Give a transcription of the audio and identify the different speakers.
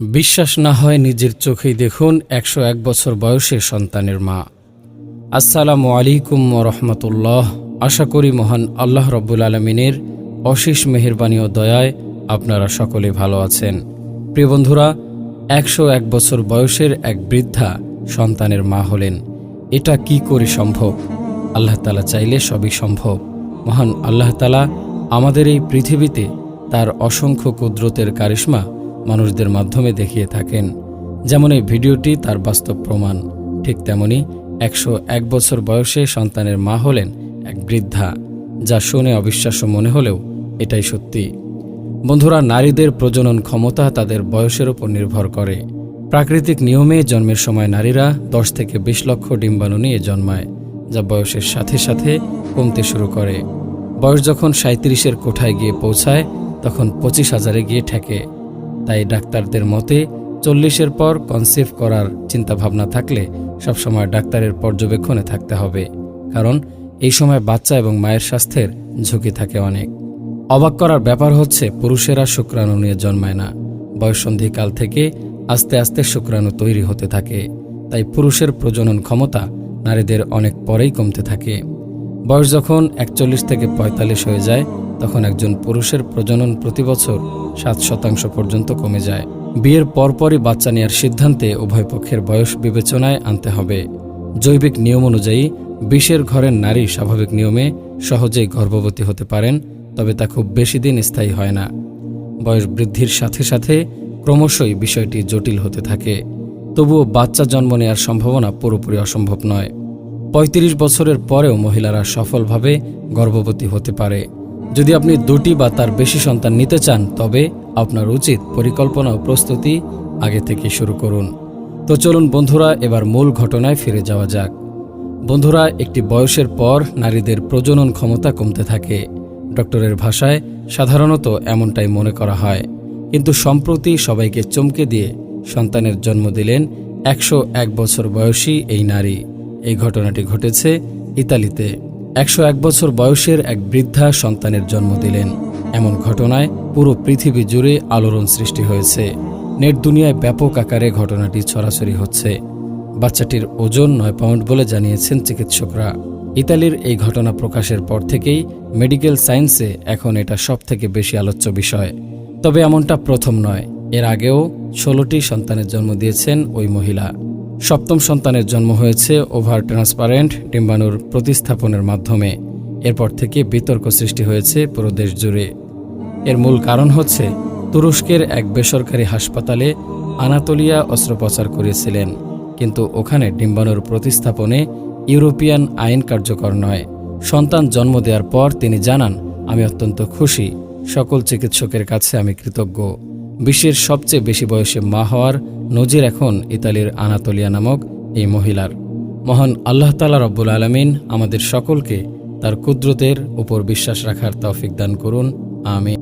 Speaker 1: বিশ্বাস না হয় নিজের চোখেই দেখুন একশো এক বছর বয়সের সন্তানের মা। আসসালামু আলাইকুম রহমতুল্লাহ। আশা করি মহান আল্লাহ রব্বুল আলমিনের অশেষ মেহেরবানি ও দয়ায় আপনারা সকলে ভালো আছেন। প্রিয় বন্ধুরা, একশো এক বছর বয়সের এক বৃদ্ধা সন্তানের মা হলেন। এটা কি করে সম্ভব? আল্লাহ তালা চাইলে সবই সম্ভব। মহান আল্লাহ তালা আমাদের এই পৃথিবীতে তার অসংখ্য কুদরতের কারিশ্মা মানুষদের মাধ্যমে দেখিয়ে থাকেন। যেমন এই ভিডিওটি তার বাস্তব প্রমাণ। ঠিক তেমনি একশো এক বছর বয়সে সন্তানের মা হলেন এক বৃদ্ধা, যা শুনে অবিশ্বাস্য মনে হলেও এটাই সত্যি। বন্ধুরা, নারীদের প্রজনন ক্ষমতা তাদের বয়সের উপর নির্ভর করে। প্রাকৃতিক নিয়মে জন্মের সময় নারীরা দশ থেকে বিশ লক্ষ ডিম্বাণু নিয়ে জন্মায়, যা বয়সের সাথে সাথে কমতে শুরু করে। বয়স যখন সাঁত্রিশের কোঠায় গিয়ে পৌঁছায়, তখন পঁচিশ হাজারে গিয়ে ঠেকে। তাই ডাক্তারদের মতে চল্লিশের পর কনসিভ করার চিন্তাভাবনা থাকলে সবসময় ডাক্তারের পর্যবেক্ষণে থাকতে হবে। কারণ এই সময় বাচ্চা এবং মায়ের স্বাস্থ্যের ঝুঁকি থাকে অনেক। অবাক করার ব্যাপার হচ্ছে পুরুষেরা শুক্রাণু নিয়ে জন্মায় না। বয়সন্ধিকাল থেকে আস্তে আস্তে শুক্রাণু তৈরি হতে থাকে। তাই পুরুষের প্রজনন ক্ষমতা নারীদের অনেক পরেই কমতে থাকে। বয়স যখন একচল্লিশ থেকে পঁয়তাল্লিশ হয়ে যায়, তখন একজন পুরুষের প্রজনন প্রতি বছর সাত শতাংশ পর্যন্ত কমে যায়। বিয়ের পরপরই বাচ্চা নেওয়ার সিদ্ধান্তে উভয় পক্ষের বয়স বিবেচনায় আনতে হবে। জৈবিক নিয়ম অনুযায়ী বিশের ঘরের নারী স্বাভাবিক নিয়মে সহজেই গর্ভবতী হতে পারেন, তবে তা খুব বেশি দিন স্থায়ী হয় না। বয়স বৃদ্ধির সাথে সাথে ক্রমশই বিষয়টি জটিল হতে থাকে। তবুও বাচ্চা জন্ম নেওয়ার সম্ভাবনা পুরোপুরি অসম্ভব নয়। ৩৫ বছরের পরেও মহিলারা সফলভাবে গর্ভবতী হতে পারে। যদি আপনি দুটি বা তার বেশি সন্তান নিতে চান, তবে আপনার উচিত পরিকল্পনা ও প্রস্তুতি আগে থেকে শুরু করুন। তো চলুন বন্ধুরা, এবার মূল ঘটনায় ফিরে যাওয়া যাক। বন্ধুরা, একটি বয়সের পর নারীদের প্রজনন ক্ষমতা কমতে থাকে। ডক্টরের ভাষায় সাধারণত এমনটাই মনে করা হয়। কিন্তু সম্প্রতি সবাইকে চমকে দিয়ে সন্তানের জন্ম দিলেন একশো এক বছর বয়সী এই নারী। এই ঘটনাটি ঘটেছে ইতালিতে। একশো এক বছর বয়সের এক বৃদ্ধা সন্তানের জন্ম দিলেন। এমন ঘটনায় পুরো পৃথিবী জুড়ে আলোড়ন সৃষ্টি হয়েছে। নেট দুনিয়ায় ব্যাপক আকারে ঘটনাটি ছড়াছড়ি হচ্ছে। বাচ্চাটির ওজন নয় পাউন্ড বলে জানিয়েছেন চিকিৎসকরা। ইতালির এই ঘটনা প্রকাশের পর থেকেই মেডিকেল সায়েন্সে এখন এটা সব থেকে বেশি আলোচ্য বিষয়। তবে এমনটা প্রথম নয়। এর আগেও ষোলোটি সন্তানের জন্ম দিয়েছেন ওই মহিলা। সপ্তম সন্তানের জন্ম হয়েছে ওভার ট্রান্সপারেন্ট ডিম্বাণুর প্রতিস্থাপনের মাধ্যমে। এরপর থেকে বিতর্ক সৃষ্টি হয়েছে পুরো দেশ জুড়ে। এর মূল কারণ হচ্ছে তুরস্কের এক বেসরকারি হাসপাতালে আনাতোলিয়া অস্ত্রোপচার করেছিলেন। কিন্তু ওখানে ডিম্বাণুর প্রতিস্থাপনে ইউরোপিয়ান আইন কার্যকর নয়। সন্তান জন্ম দেওয়ার পর তিনি জানান, আমি অত্যন্ত খুশি। সকল চিকিৎসকের কাছে আমি কৃতজ্ঞ। বিশ্বের সবচেয়ে বেশি বয়সে মা হওয়ার নজির এখন ইতালির আনাতলিয়া নামক এই মহিলার। মহান আল্লাহ তালা রব্বুল আলমিন আমাদের সকলকে তার কুদরতের উপর বিশ্বাস রাখার তৌফিক দান করুন। আমি